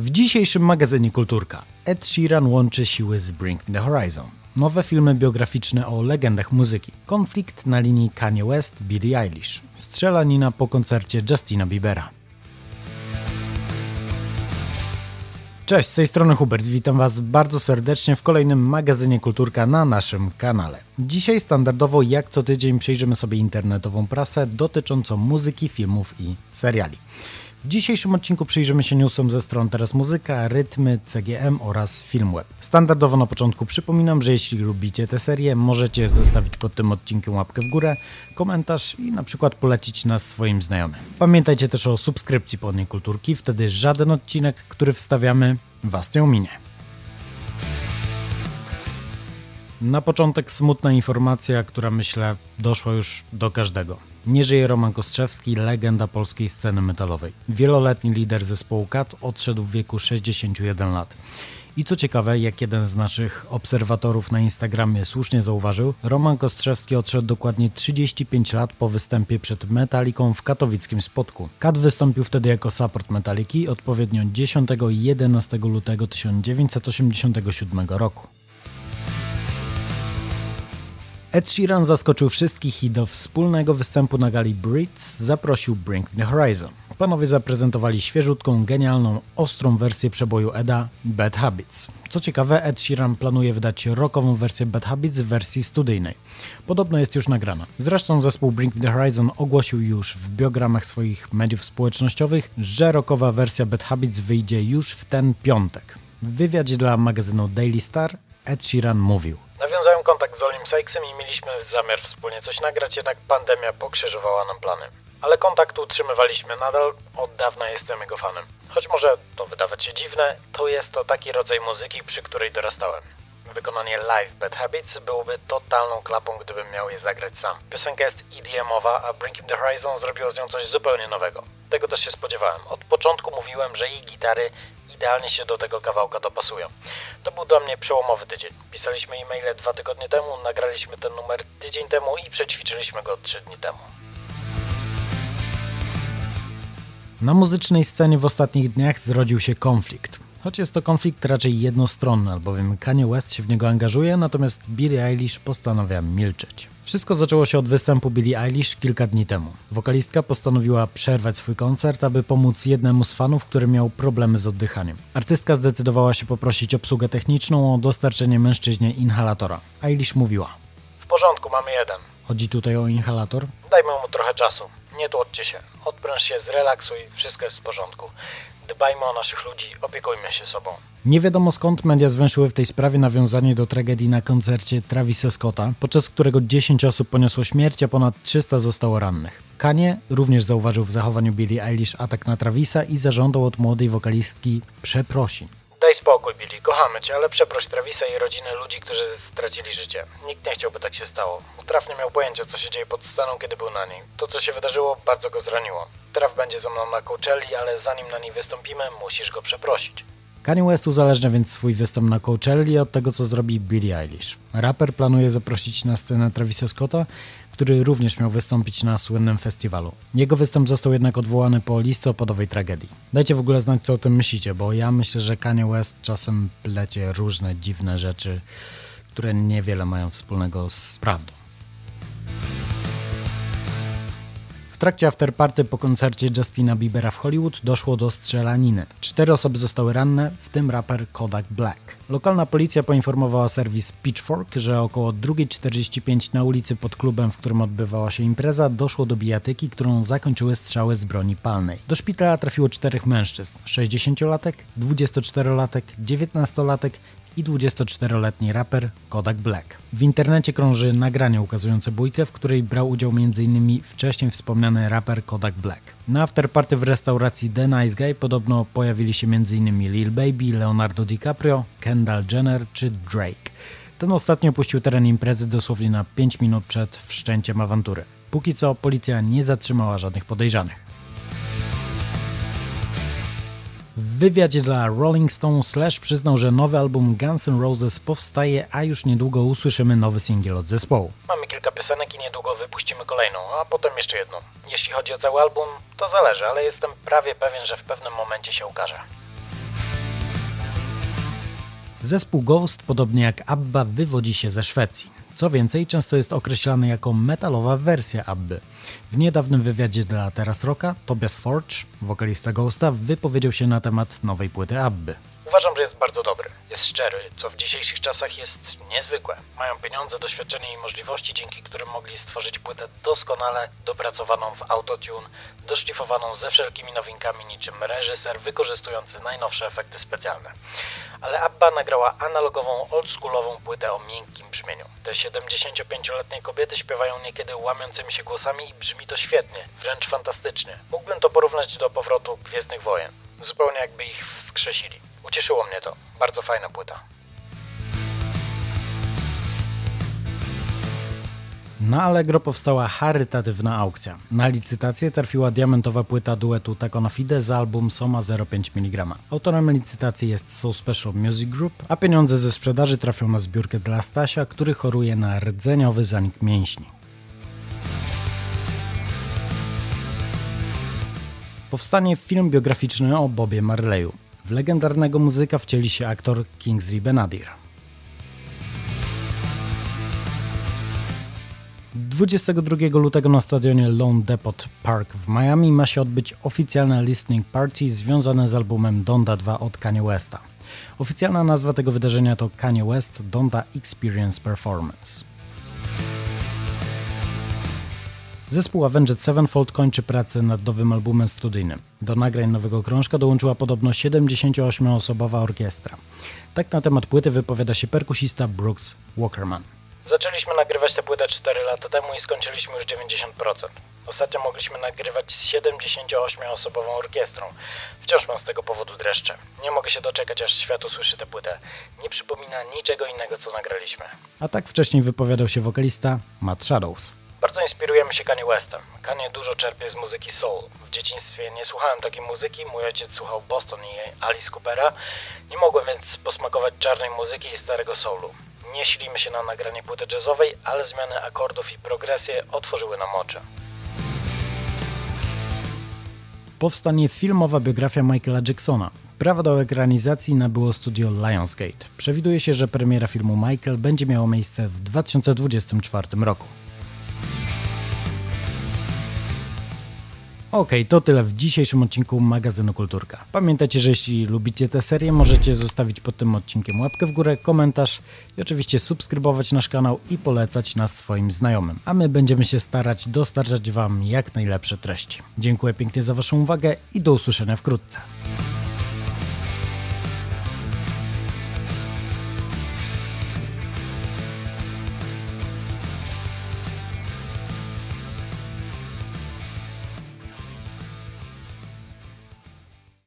W dzisiejszym magazynie Kulturka Ed Sheeran łączy siły z Bring The Horizon. Nowe filmy biograficzne o legendach muzyki. Konflikt na linii Kanye West, Billie Eilish. Strzelanina po koncercie Justina Biebera. Cześć, z tej strony Hubert. Witam Was bardzo serdecznie w kolejnym magazynie Kulturka na naszym kanale. Dzisiaj standardowo, jak co tydzień, przejrzymy sobie internetową prasę dotyczącą muzyki, filmów i seriali. W dzisiejszym odcinku przyjrzymy się newsom ze stron Teraz Muzyka, Rytmy, CGM oraz Filmweb. Standardowo na początku przypominam, że jeśli lubicie tę serię, możecie zostawić pod tym odcinkiem łapkę w górę, komentarz i na przykład polecić nas swoim znajomym. Pamiętajcie też o subskrypcji Podnej Kulturki, wtedy żaden odcinek, który wstawiamy, Was nie ominie. Na początek smutna informacja, która myślę doszła już do każdego. Nie żyje Roman Kostrzewski, legenda polskiej sceny metalowej. Wieloletni lider zespołu KAT odszedł w wieku 61 lat. I co ciekawe, jak jeden z naszych obserwatorów na Instagramie słusznie zauważył, Roman Kostrzewski odszedł dokładnie 35 lat po występie przed Metaliką w katowickim spotku. Kat wystąpił wtedy jako support Metaliki odpowiednio 10 i 11 lutego 1987 roku. Ed Sheeran zaskoczył wszystkich i do wspólnego występu na gali Brits zaprosił Bring The Horizon. Panowie zaprezentowali świeżutką, genialną, ostrą wersję przeboju Eda Bad Habits. Co ciekawe, Ed Sheeran planuje wydać rockową wersję Bad Habits w wersji studyjnej. Podobno jest już nagrana. Zresztą zespół Bring The Horizon ogłosił już w biogramach swoich mediów społecznościowych, że rockowa wersja Bad Habits wyjdzie już w ten piątek. W wywiadzie dla magazynu Daily Star Ed Sheeran mówił. Nawiązałem kontakt zamiar wspólnie coś nagrać, jednak pandemia pokrzyżowała nam plany. Ale kontakt utrzymywaliśmy nadal, od dawna jestem jego fanem. Choć może to wydawać się dziwne, to jest to taki rodzaj muzyki, przy której dorastałem. Wykonanie live Bad Habits byłoby totalną klapą, gdybym miał je zagrać sam. Piosenka jest EDM-owa, a Bring the Horizon zrobiło z nią coś zupełnie nowego. Tego też się spodziewałem. Od początku mówiłem, że ich gitary idealnie się do tego kawałka dopasują. To był dla mnie przełomowy tydzień. Pisaliśmy e-maile dwa tygodnie temu, nagraliśmy ten numer tydzień temu i przećwiczyliśmy go trzy dni temu. Na muzycznej scenie w ostatnich dniach zrodził się konflikt. Choć jest to konflikt raczej jednostronny, albowiem Kanye West się w niego angażuje, natomiast Billie Eilish postanawia milczeć. Wszystko zaczęło się od występu Billie Eilish kilka dni temu. Wokalistka postanowiła przerwać swój koncert, aby pomóc jednemu z fanów, który miał problemy z oddychaniem. Artystka zdecydowała się poprosić obsługę techniczną o dostarczenie mężczyźnie inhalatora. Eilish mówiła: W porządku, mamy jeden. Chodzi tutaj o inhalator? Dajmy mu trochę czasu. Nie tłodźcie się. Odpręż się, zrelaksuj, wszystko jest w porządku. Dbajmy o naszych ludzi, opiekujmy się sobą. Nie wiadomo skąd media zwęszyły w tej sprawie nawiązanie do tragedii na koncercie Travisa Scotta, podczas którego 10 osób poniosło śmierć, a ponad 300 zostało rannych. Kanye również zauważył w zachowaniu Billie Eilish atak na Travisa i zażądał od młodej wokalistki przeprosin. Kochamy cię, ale przeproś Travisa i rodzinę ludzi, którzy stracili życie. Nikt nie chciałby tak się stało. Traf nie miał pojęcia, co się dzieje pod sceną, kiedy był na niej. To, co się wydarzyło, bardzo go zraniło. Traf będzie ze mną na Coachelli, ale zanim na niej wystąpimy, musisz go przeprosić. Kanye West uzależnia więc swój występ na Coachelli od tego, co zrobi Billie Eilish. Raper planuje zaprosić na scenę Travisa Scotta, który również miał wystąpić na słynnym festiwalu. Jego występ został jednak odwołany po listopadowej tragedii. Dajcie w ogóle znać, co o tym myślicie, bo ja myślę, że Kanye West czasem plecie różne dziwne rzeczy, które niewiele mają wspólnego z prawdą. W trakcie afterparty po koncercie Justina Biebera w Hollywood doszło do strzelaniny. Cztery osoby zostały ranne, w tym raper Kodak Black. Lokalna policja poinformowała serwis Pitchfork, że około 2.45 na ulicy pod klubem, w którym odbywała się impreza, doszło do bijatyki, którą zakończyły strzały z broni palnej. Do szpitala trafiło czterech mężczyzn: 60-latek, 24-latek, 19-latek i 24-letni raper Kodak Black. W internecie krąży nagranie ukazujące bójkę, w której brał udział m.in. wcześniej wspomniany raper Kodak Black. Na afterparty w restauracji The Nice Guy podobno pojawili się m.in. Lil Baby, Leonardo DiCaprio, Kendall Jenner czy Drake. Ten ostatni opuścił teren imprezy dosłownie na 5 minut przed wszczęciem awantury. Póki co policja nie zatrzymała żadnych podejrzanych. W wywiadzie dla Rolling Stone Slash przyznał, że nowy album Guns N' Roses powstaje, a już niedługo usłyszymy nowy singiel od zespołu. Mamy kilka piosenek i niedługo wypuścimy kolejną, a potem jeszcze jedną. Jeśli chodzi o cały album, to zależy, ale jestem prawie pewien, że w pewnym momencie się ukaże. Zespół Ghost, podobnie jak ABBA, wywodzi się ze Szwecji. Co więcej, często jest określany jako metalowa wersja ABBY. W niedawnym wywiadzie dla Teraz Rocka Tobias Forge, wokalista Ghosta, wypowiedział się na temat nowej płyty ABBY. Uważam, że jest bardzo dobry. Jest szczery, co w dzisiejszych czasach jest niezwykłe. Mają pieniądze, doświadczenie i możliwości, dzięki którym mogli stworzyć płytę doskonale dopracowaną w autotune, doszlifowaną ze wszelkimi nowinkami niczym reżyser, wykorzystujący najnowsze efekty specjalne. Ale ABBA nagrała analogową, oldschoolową płytę o miękkim brzmieniu. Te 75-letnie kobiety śpiewają niekiedy łamiącymi się głosami i brzmi to świetnie, wręcz fantastycznie. Mógłbym to porównać do powrotu Gwiezdnych Wojen. Zupełnie jakby ich wskrzesili. Ucieszyło mnie to. Bardzo fajna płyta. Na Allegro powstała charytatywna aukcja. Na licytację trafiła diamentowa płyta duetu Takona Fide z album Soma 0,5 mg. Autorem licytacji jest So Special Music Group, a pieniądze ze sprzedaży trafią na zbiórkę dla Stasia, który choruje na rdzeniowy zanik mięśni. Powstanie film biograficzny o Bobie Marleyu. W legendarnego muzyka wcieli się aktor Kingsley Benadir. 22 lutego na stadionie Lone Depot Park w Miami ma się odbyć oficjalne listening party związane z albumem Donda 2 od Kanye Westa. Oficjalna nazwa tego wydarzenia to Kanye West Donda Experience Performance. Zespół Avenged Sevenfold kończy pracę nad nowym albumem studyjnym. Do nagrań nowego krążka dołączyła podobno 78-osobowa orkiestra. Tak na temat płyty wypowiada się perkusista Brooks Walkerman. Zaczęliśmy nagrywać tę płytę 4 lata temu i skończyliśmy już 90%. Ostatnio mogliśmy nagrywać z 78-osobową orkiestrą. Wciąż mam z tego powodu dreszcze. Nie mogę się doczekać, aż świat usłyszy tę płytę. Nie przypomina niczego innego, co nagraliśmy. A tak wcześniej wypowiadał się wokalista Matt Shadows. Bardzo inspirujemy się Kanye Westem. Kanye dużo czerpie z muzyki soul. W dzieciństwie nie słuchałem takiej muzyki, mój ojciec słuchał Boston i Alice Coopera. Nie mogłem więc posmakować czarnej muzyki i starego soulu. Nie silimy się na nagranie płyty jazzowej, ale zmiany akordów i progresje otworzyły nam oczy. Powstanie filmowa biografia Michaela Jacksona. Prawa do ekranizacji nabyło studio Lionsgate. Przewiduje się, że premiera filmu Michael będzie miała miejsce w 2024 roku. Ok, to tyle w dzisiejszym odcinku magazynu Kulturka. Pamiętajcie, że jeśli lubicie tę serię, możecie zostawić pod tym odcinkiem łapkę w górę, komentarz i oczywiście subskrybować nasz kanał i polecać nas swoim znajomym. A my będziemy się starać dostarczać Wam jak najlepsze treści. Dziękuję pięknie za Waszą uwagę i do usłyszenia wkrótce.